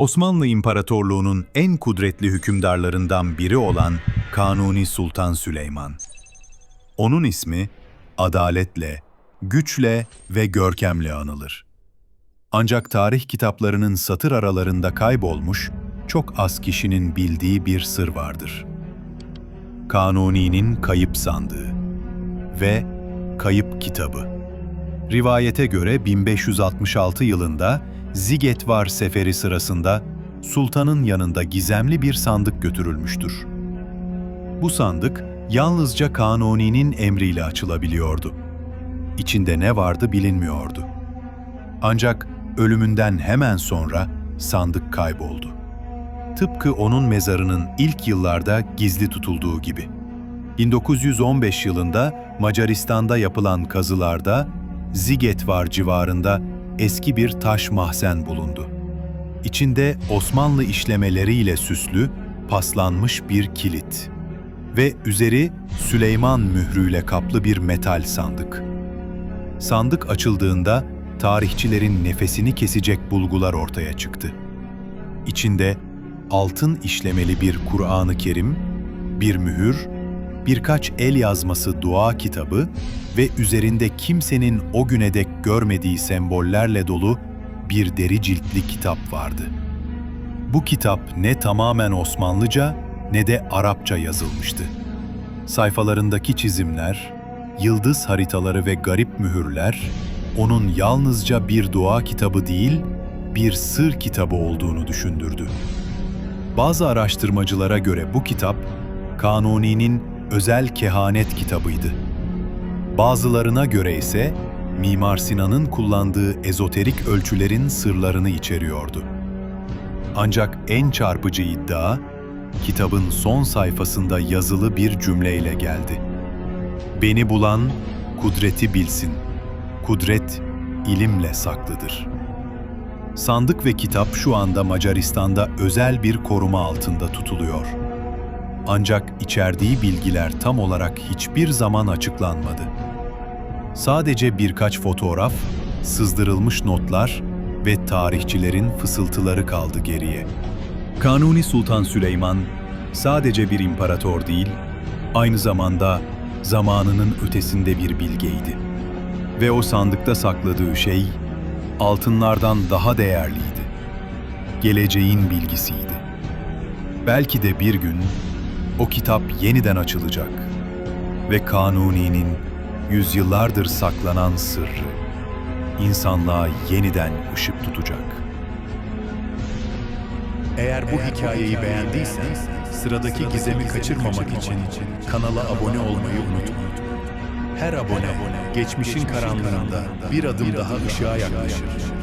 Osmanlı İmparatorluğu'nun en kudretli hükümdarlarından biri olan Kanuni Sultan Süleyman. Onun ismi adaletle, güçle ve görkemle anılır. Ancak tarih kitaplarının satır aralarında kaybolmuş, çok az kişinin bildiği bir sır vardır. Kanuni'nin kayıp sandığı ve kayıp kitabı. Rivayete göre 1566 yılında Zigetvar seferi sırasında sultanın yanında gizemli bir sandık götürülmüştür. Bu sandık yalnızca Kanuni'nin emriyle açılabiliyordu. İçinde ne vardı bilinmiyordu. Ancak ölümünden hemen sonra sandık kayboldu. Tıpkı onun mezarının ilk yıllarda gizli tutulduğu gibi. 1915 yılında Macaristan'da yapılan kazılarda Zigetvar civarında eski bir taş mahzen bulundu. İçinde Osmanlı işlemeleriyle süslü, paslanmış bir kilit ve üzeri Süleyman mührüyle kaplı bir metal sandık. Sandık açıldığında tarihçilerin nefesini kesecek bulgular ortaya çıktı. İçinde altın işlemeli bir Kur'an-ı Kerim, bir mühür, birkaç el yazması dua kitabı ve üzerinde kimsenin o güne dek görmediği sembollerle dolu bir deri ciltli kitap vardı. Bu kitap ne tamamen Osmanlıca ne de Arapça yazılmıştı. Sayfalarındaki çizimler, yıldız haritaları ve garip mühürler, onun yalnızca bir dua kitabı değil, bir sır kitabı olduğunu düşündürdü. Bazı araştırmacılara göre bu kitap, Kanuni'nin özel kehanet kitabıydı. Bazılarına göre ise Mimar Sinan'ın kullandığı ezoterik ölçülerin sırlarını içeriyordu. Ancak en çarpıcı iddia, kitabın son sayfasında yazılı bir cümleyle geldi. Beni bulan, kudreti bilsin. Kudret, ilimle saklıdır. Sandık ve kitap şu anda Macaristan'da özel bir koruma altında tutuluyor. Ancak içerdiği bilgiler tam olarak hiçbir zaman açıklanmadı. Sadece birkaç fotoğraf, sızdırılmış notlar ve tarihçilerin fısıltıları kaldı geriye. Kanuni Sultan Süleyman sadece bir imparator değil, aynı zamanda zamanının ötesinde bir bilgeydi. Ve o sandıkta sakladığı şey altınlardan daha değerliydi. Geleceğin bilgisiydi. Belki de bir gün o kitap yeniden açılacak ve Kanuni'nin yüzyıllardır saklanan sırrı insanlığa yeniden ışık tutacak. Eğer bu hikayeyi beğendiysen sıradaki gizemi kaçırmamak için kanala abone olmayı unutma. Her abone geçmişin karanlığında bir adım daha ışığa yaklaşır.